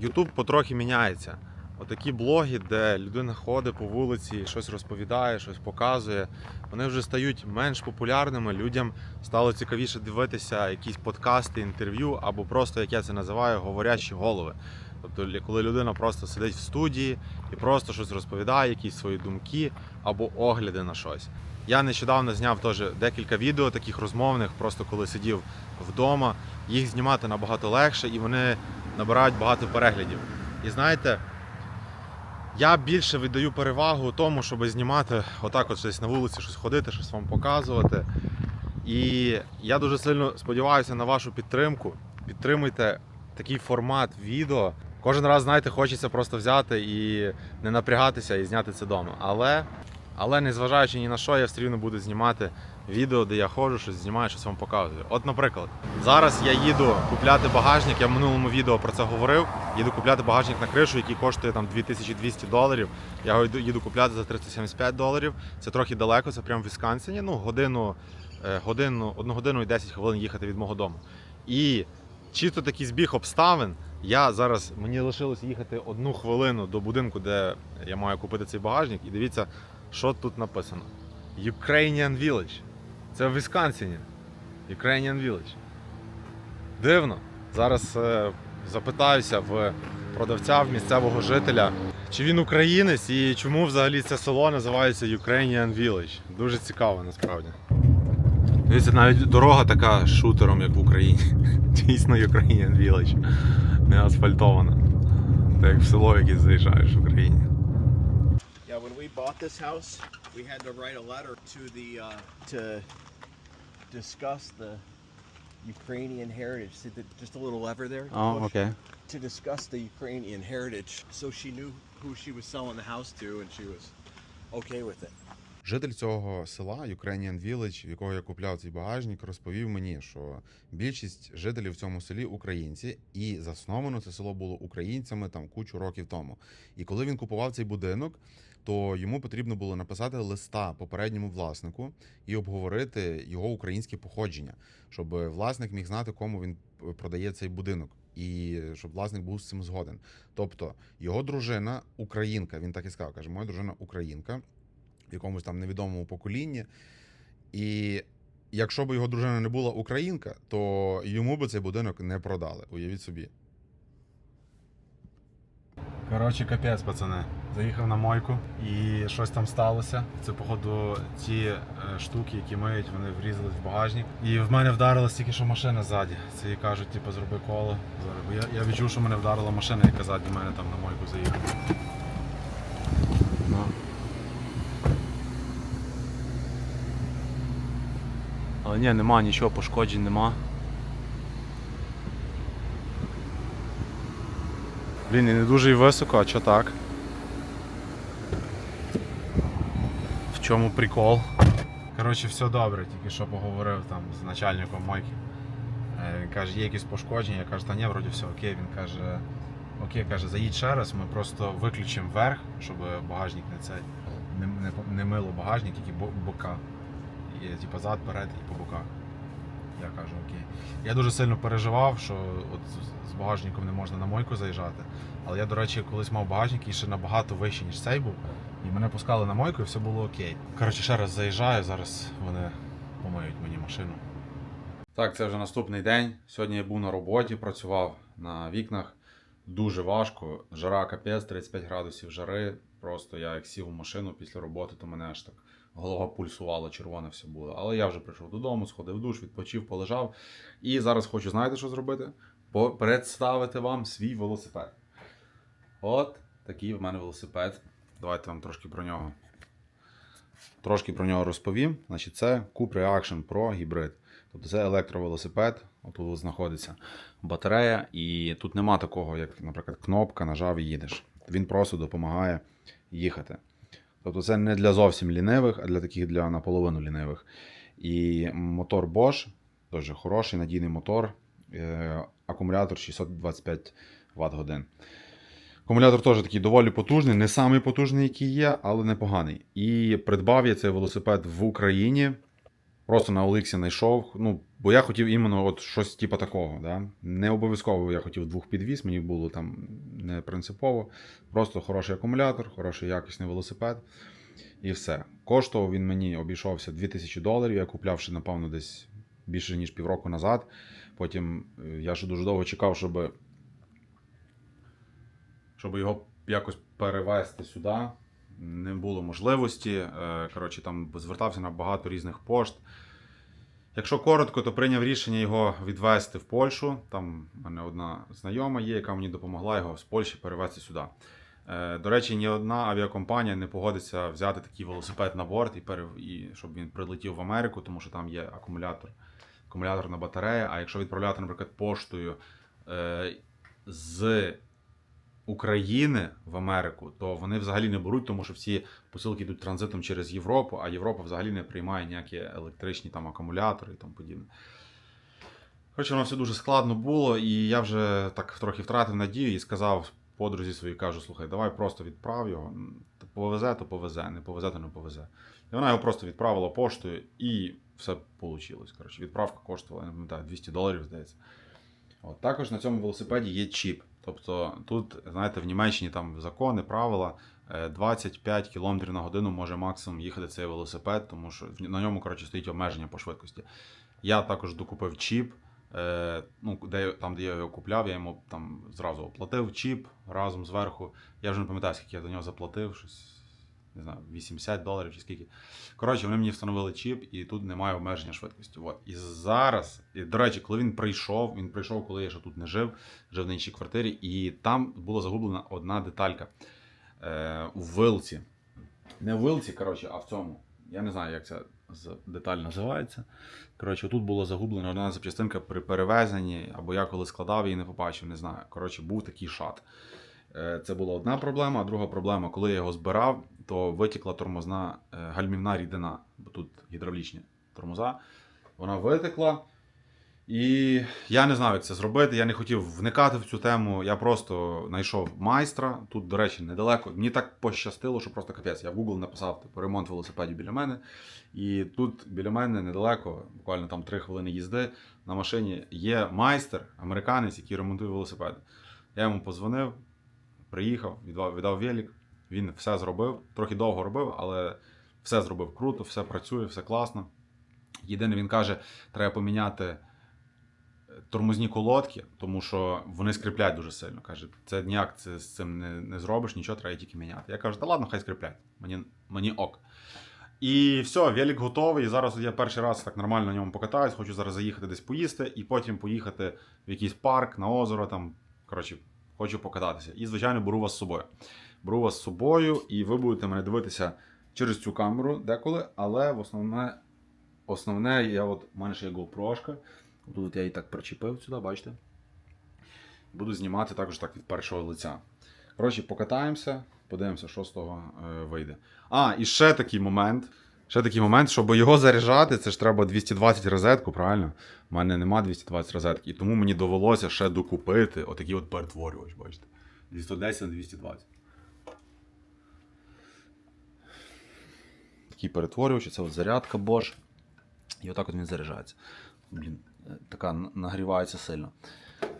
Ютуб потрохи міняється. Отакі блоги, де людина ходить по вулиці, щось розповідає, щось показує, вони вже стають менш популярними. Людям стало цікавіше дивитися якісь подкасти, інтерв'ю або просто, як я це називаю, говорячі голови. Тобто, коли людина просто сидить в студії і просто щось розповідає, якісь свої думки або огляди на щось. Я нещодавно зняв теж декілька відео таких розмовних, просто коли сидів вдома. Їх знімати набагато легше і вони набирають багато переглядів. І знаєте, я більше віддаю перевагу тому, щоб знімати отак, от щось на вулиці, щось ходити, щось вам показувати. І я дуже сильно сподіваюся на вашу підтримку. Підтримуйте такий формат відео. Кожен раз, знаєте, хочеться просто взяти і не напрягатися і зняти це вдома. Але, але незважаючи ні на що, я все рівно буду знімати відео, де я ходжу, щось знімаю, щось вам показую. От, наприклад, зараз я їду купляти багажник. Я в минулому відео про це говорив. Їду купляти багажник на кришу, який коштує там 2200 доларів. Я його їду купляти за 375 доларів. Це трохи далеко, це прямо в Вісконсині. Ну, годину, е, годину, одну годину і 10 хвилин їхати від мого дому. І чисто такий збіг обставин. Я зараз мені лишилось їхати одну хвилину до будинку, де я маю купити цей багажник. І дивіться, що тут написано: Ukrainian Village. Це в Вісконсині. Ukrainian Village. Дивно. Зараз е, запитаюся в продавця, в місцевого жителя, чи він українець і чому взагалі це село називається Ukrainian Village. Дуже цікаво насправді. Дивіться, навіть дорога така шутером, як в Україні. Дійсно Ukrainian Village. Не асфальтована. Так як в село якесь заїжджаєш в Україні. This house, we had to write a letter to the uh, to discuss the Ukrainian heritage. See, the, just a little lever there. Oh, Push. окей. To discuss the Ukrainian heritage, so she knew who she was selling the house to, and she was okay with it. Житель цього села Ukrainian Village, в якого я купляв цей багажник, розповів мені, що більшість жителів в цьому селі українці, і засновано це село було українцями там кучу років тому. І коли він купував цей будинок, то йому потрібно було написати листа попередньому власнику і обговорити його українське походження, щоб власник міг знати, кому він продає цей будинок. І щоб власник був з цим згоден. Тобто його дружина українка, він так і сказав, каже, моя дружина українка в якомусь там невідомому поколінні. І якщо б його дружина не була українка, то йому би цей будинок не продали. Уявіть собі. Коротше, капець, пацани. Заїхав на мойку і щось там сталося. Це, походу, ті е, штуки, які миють, вони врізались в багажник. І в мене вдарилась тільки що машина ззаді. Це їй кажуть, типу, зроби коло. Зараз. Я, я відчув, що мене вдарила машина, яка ззаді мене там на мойку заїхала. Ну. Але ні, нема нічого, пошкоджень нема. Блін, і не дуже і високо, а чо так? В чому прикол? Коротше, все добре, тільки що поговорив там з начальником мойки. Е, Він каже, є якісь пошкодження, я кажу, та ні, вроді все окей. Він каже, окей, каже, заїдь ще раз, ми просто виключимо верх, щоб багажник не цей не, не, не мило багажник, тільки бока. І, типу, зад, перед і по боках. Я кажу, окей. Я дуже сильно переживав, що от з- багажником не можна на мойку заїжджати. Але я, до речі, колись мав багажник і ще набагато вищий, ніж цей був. І мене пускали на мойку і все було окей. Коротше, ще раз заїжджаю, зараз вони помиють мені машину. Так, це вже наступний день. Сьогодні я був на роботі, працював на вікнах. Дуже важко. Жара капець, 35 градусів жари. Просто я як сів у машину після роботи, то мене аж так голова пульсувала, червоне все було. Але я вже прийшов додому, сходив в душ, відпочив, полежав. І зараз хочу, знаєте, що зробити? Представити вам свій велосипед. От такий в мене велосипед. Давайте вам трошки про нього. Трошки про нього розповім. Значить, це Cupra Action Pro гібрид. Тобто це електровелосипед. Отут знаходиться батарея, і тут нема такого, як, наприклад, кнопка, нажав і їдеш. Він просто допомагає їхати. Тобто це не для зовсім лінивих, а для таких для наполовину лінивих. І мотор Bosch, дуже хороший, надійний мотор. Е, Акумулятор 625 Вт. Акумулятор теж такий доволі потужний, не самий потужний, який є, але непоганий. І придбав я цей велосипед в Україні. Просто на Оликсі знайшов. Ну, бо я хотів іменно от щось типу такого. Да? Не обов'язково я хотів двохпідвіз, мені було там не принципово. Просто хороший акумулятор, хороший якісний велосипед. І все. Коштував він мені обійшовся 2000 доларів. Я купляв ще, напевно, десь більше ніж півроку назад. Потім е, я ще дуже довго чекав, щоб, щоб його якось перевезти сюди. Не було можливості. Е, Коротше, там звертався на багато різних пошт. Якщо коротко, то прийняв рішення його відвезти в Польщу. Там в мене одна знайома є, яка мені допомогла його з Польщі перевезти сюди. Е, До речі, ні одна авіакомпанія не погодиться взяти такий велосипед на борт і, перев... і щоб він прилетів в Америку, тому що там є акумулятор, акумуляторна батарея. А якщо відправляти, наприклад, поштою е, з України в Америку, то вони взагалі не беруть, тому що всі посилки йдуть транзитом через Європу, а Європа взагалі не приймає ніякі електричні там акумулятори і тому подібне. Коротше, воно все дуже складно було, і я вже так трохи втратив надію і сказав подрузі своїй, кажу, слухай, давай просто відправ його. Повезе, то повезе, не повезе, то не повезе. І вона його просто відправила поштою, і все вийшло. Коротше, відправка коштувала, я не пам'ятаю, 200 доларів, здається. От, також на цьому велосипеді є чіп. Тобто тут, знаєте, в Німеччині там закони, правила. е, 25 км на годину може максимум їхати цей велосипед, тому що на ньому коротше, стоїть обмеження по швидкості. Я також докупив чіп. Е, ну, де, там, де я його купляв, я йому там зразу оплатив чіп разом зверху. Я вже не пам'ятаю, скільки я за нього заплатив, щось не знаю, 80 доларів чи скільки. Коротше, вони мені встановили чіп, і тут немає обмеження швидкості. От. І зараз, і, до речі, коли він прийшов, він прийшов, коли я ще тут не жив, жив на іншій квартирі, і там була загублена одна деталька е, у вилці. Не в вилці, коротше, а в цьому. Я не знаю, як ця деталь називається. Коротше, тут була загублена одна запчастинка при перевезенні, або я коли складав її не побачив, не знаю. Коротше, був такий шат. Е, Це була одна проблема, а друга проблема, коли я його збирав, то витікла тормозна е, гальмівна рідина, бо тут гідравлічні тормоза. Вона витекла. І я не знав, як це зробити. Я не хотів вникати в цю тему. Я просто знайшов майстра. Тут, до речі, недалеко. Мені так пощастило, що просто капець. Я в Google написав типу, ремонт велосипедів біля мене. І тут біля мене недалеко, буквально там 3 хвилини їзди на машині є майстер, американець, який ремонтує велосипеди. Я йому позвонив, приїхав, віддав, віддав велик. Він все зробив. Трохи довго робив, але все зробив круто, все працює, все класно. Єдине, він каже, треба поміняти тормозні колодки, тому що вони скріплять дуже сильно. Каже, це ніяк це, з цим не, не зробиш, нічого треба тільки міняти. Я кажу, та ладно, хай скріплять. Мені, мені ок. І все, велик готовий. І зараз я перший раз так нормально на ньому покатаюсь. Хочу зараз заїхати десь поїсти і потім поїхати в якийсь парк на озеро. Там, коротше, хочу покататися. І, звичайно, беру вас з собою. Беру вас з собою, і ви будете мене дивитися через цю камеру деколи, але в основне, основне я от, у мене ще є GoPro. Тут я її так причепив сюди, бачите? Буду знімати також так від першого лиця. Коротше, покатаємося, подивимося, що з того е, вийде. А, і ще такий момент. Ще такий момент, щоб його заряджати, це ж треба 220 розетку, правильно? У мене нема 220 розетки, і тому мені довелося ще докупити отакий от перетворювач, бачите. 210 на 220. Такий перетворювач, це от зарядка Bosch. І отак от він заряджається. Блін, е, така нагрівається сильно.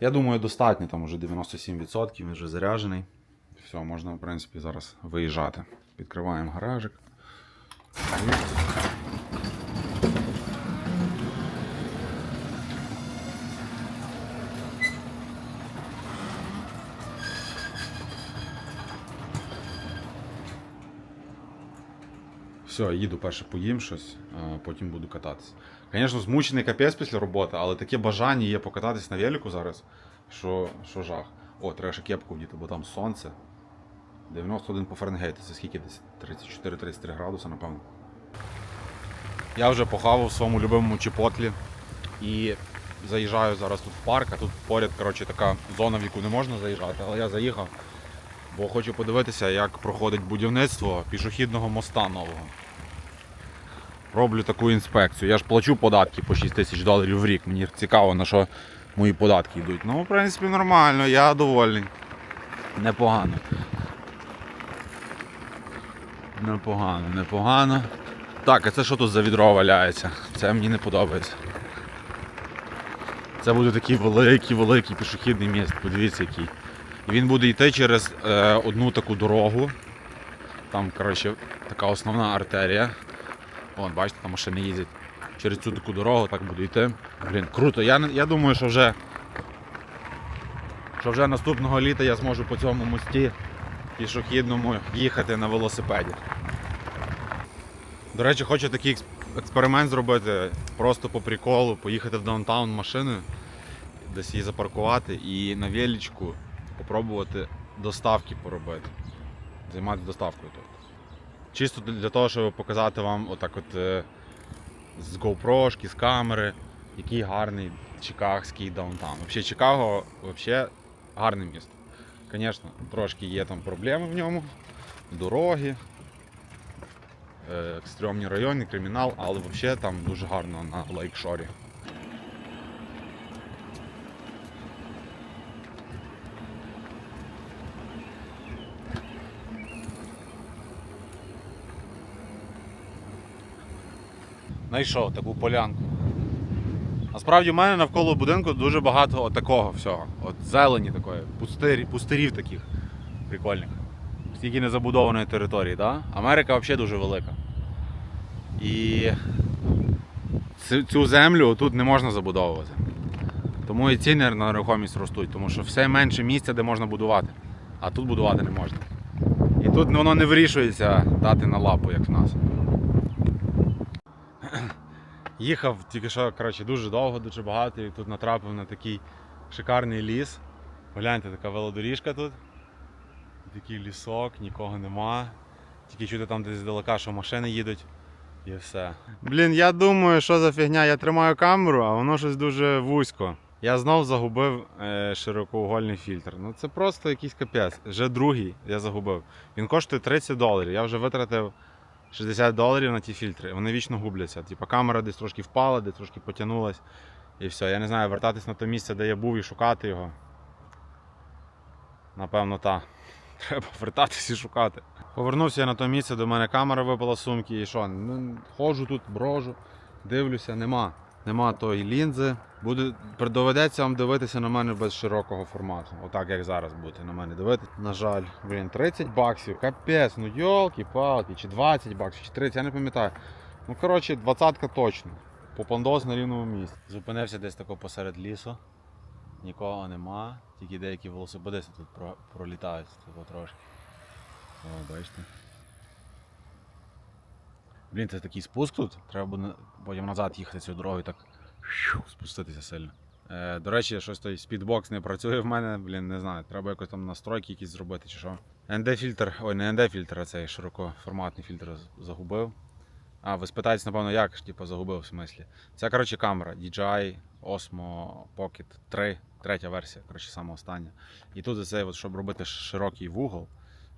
Я думаю, достатньо, там вже 97%, він вже заряджений. Все, можна, в принципі, зараз виїжджати. Відкриваємо гаражик. Все, їду перше поїм щось, а потім буду кататися. Звісно, змучений капець після роботи, але таке бажання є покататись на велику зараз, що, що жах. О, треба ще кепку вдіти, бо там сонце. 91 по Фаренгейту, це скільки десь? 34-33 градуси, напевно. Я вже похавав в своєму любимому чіпотлі і заїжджаю зараз тут в парк, а тут поряд коротше, така зона, в яку не можна заїжджати, але я заїхав, бо хочу подивитися, як проходить будівництво пішохідного моста нового. Роблю таку інспекцію. Я ж плачу податки по 6 тисяч доларів в рік. Мені цікаво, на що мої податки йдуть. Ну, в принципі, нормально, я довольний. Непогано. Непогано, непогано. Так, а це що тут за відро валяється? Це мені не подобається. Це буде такий великий, великий пішохідний міст. Подивіться, який. І він буде йти через е, одну таку дорогу. Там, коротше, така основна артерія. Вон, бачите, там машини їздять. Через цю таку дорогу так буду йти. Блін, круто. Я, я думаю, що вже, що вже наступного літа я зможу по цьому мості пішохідному їхати на велосипеді. До речі, хочу такий експеримент зробити просто по приколу, поїхати в даунтаун машиною, десь її запаркувати і на величку попробувати доставки поробити. Займатися доставкою тут. Чисто для того, щоб показати вам отак от е, з GoPro, з камери, який гарний чикагський даунтаун. Взагалі Чикаго взагалі гарне місто. Звісно, трошки є там проблеми в ньому, дороги, е, стрьомні райони, кримінал, але взагалі там дуже гарно на лайкшорі. Знайшов таку полянку. Насправді в мене навколо будинку дуже багато от такого всього. От зелені такої, пустирі, пустирів таких прикольних. Стільки незабудованої території, да? Америка взагалі дуже велика. І цю землю тут не можна забудовувати. Тому і ціни на нерухомість ростуть, тому що все менше місця, де можна будувати. А тут будувати не можна. І тут воно не вирішується дати на лапу, як в нас. Їхав тільки що коротше, дуже довго, дуже багато, і тут натрапив на такий шикарний ліс. Гляньте, така велодоріжка тут. Такий лісок, нікого нема. Тільки чути там десь здалека, що машини їдуть. І все. Блін, я думаю, що за фігня. Я тримаю камеру, а воно щось дуже вузько. Я знов загубив е, широкоугольний фільтр. Ну це просто якийсь капець. Вже другий я загубив. Він коштує 30 доларів. Я вже витратив 60 доларів на ті фільтри. Вони вічно губляться. Типа камера десь трошки впала, десь трошки потягнулась. І все. Я не знаю, вертатись на те місце, де я був, і шукати його. Напевно, так. Треба вертатись і шукати. Повернувся я на те місце, до мене камера випала сумки і що? Ну, ходжу тут, брожу, дивлюся, нема. Нема тої лінзи. Буде, доведеться вам дивитися на мене без широкого формату. Отак як зараз будете на мене дивитися. На жаль, блін, 30 баксів, капець, ну йолки-палки, чи 20 баксів, чи 30, я не пам'ятаю. Ну, коротше, двадцятка точно. Попандос на рівному місці. Зупинився десь тако посеред лісу. Нікого нема, тільки деякі велосипедисти тут про- пролітають тут трошки. О, бачите. Блін, це такий спуск тут. Треба буде потім назад їхати цю дорогу так спуститися сильно. Е, до речі, щось той спідбокс не працює в мене, блін, не знаю. Треба якось там настройки якісь зробити чи що. ND-фільтр, ой, не ND-фільтр, а цей широкоформатний фільтр загубив. А, ви спитаєтесь, напевно, як ж типу, загубив в смислі. Це, коротше, камера DJI Osmo Pocket 3, третя версія, коротше, саме остання. І тут оцей, от, щоб робити широкий вугол,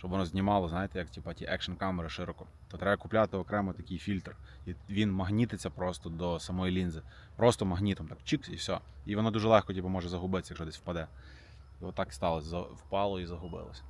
щоб воно знімало, знаєте, як типа, ті екшн камери широко, то треба купляти окремо такий фільтр. І він магнітиться просто до самої лінзи. Просто магнітом, так чикс і все. І воно дуже легко типу, може загубитися, якщо десь впаде. І отак сталося. Впало і загубилося.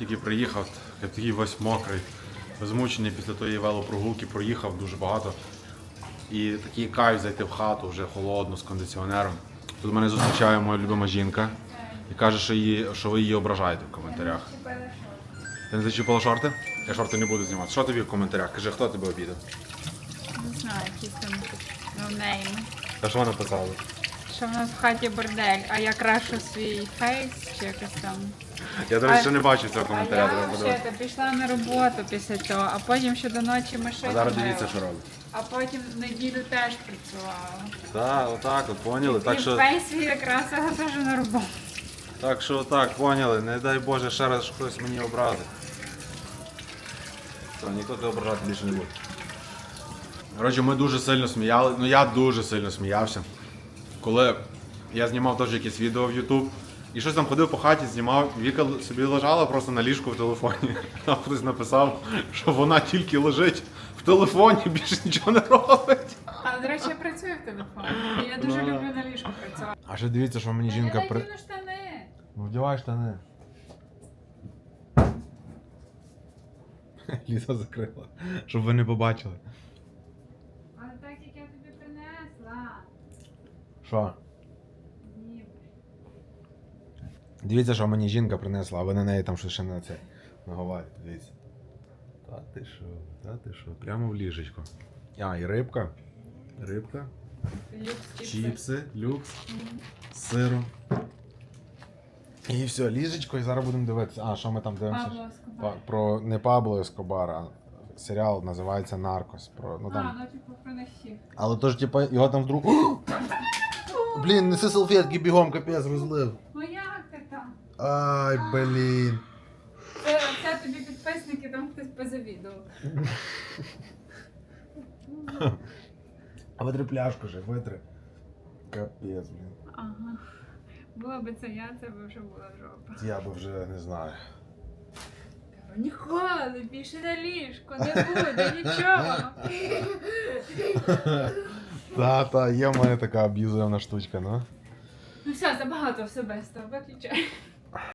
Тільки приїхав, я такий весь мокрий, змучений після тої велопрогулки проїхав дуже багато. І такий кайф зайти в хату вже холодно з кондиціонером. Тут мене зустрічає моя любима жінка і каже, що, її, що ви її ображаєте в коментарях. Ти не зачіпала шорти? Я шорти не буду знімати. Що тобі в коментарях? Кажи, хто тебе обідав? Не знаю, якісь там ноунейми. Та що вона писала? Що в нас в хаті бордель, а я крашу свій фейс чи якось там. Я, до речі, ще не бачив цього А коментаря. я треба подивитися. взагалі пішла на роботу після цього, а потім ще до ночі машину. А зараз мила. дивіться, що робить. А потім в неділю теж працювала. Так, отак, от поняли. Так і що, фейс свій якраз я теж на роботу. так що так, поняли. Не дай Боже, ще раз хтось мені образить. Все, ніхто тебе ображати більше не буде. Коротше, ми дуже сильно сміяли. Ну я дуже сильно сміявся. Коли я знімав теж якесь відео в YouTube. І щось там ходив по хаті, знімав, Віка собі лежала просто на ліжку в телефоні. Там хтось написав, що вона тільки лежить в телефоні більше нічого не робить. А, до речі, я працюю в телефоні. Я дуже Ну. люблю на ліжку працювати. А ще дивіться, що мені жінка при. штани. Ну, вдівай штани. Ліза закрила, щоб ви не побачили. Але так як я тобі принесла. Що? Ні. Дивіться, що мені жінка принесла, а ви на неї там щось ще на це наговорите. Дивіться. Та ти що, та ти що, прямо в ліжечко. А, і рибка. Рибка. Люкс чіпси. Чіпси, люкс, з сиром. І все, ліжечко, і зараз будемо дивитися. А, що ми там дивимося? Пабло Па- Ескобар. Про не Пабло Ескобара, а серіал називається Наркос. Про, ну, А, ну типу про них всіх. Але то ж, типа, його там вдруг. Блін, неси салфетки бігом, капець розлив. Ну як ти там? Ай, блін. Це, це тобі підписники, там хтось позавідував. А витри пляшку же, витри. Капець, блін. Ага. Була би це я, це би вже була жопа. Я би вже не знаю. Ніколи більше на ліжко не буде нічого. Та, та, є в мене така аб'юзивна штучка, ну. Ну все, забагато особисто, виключай.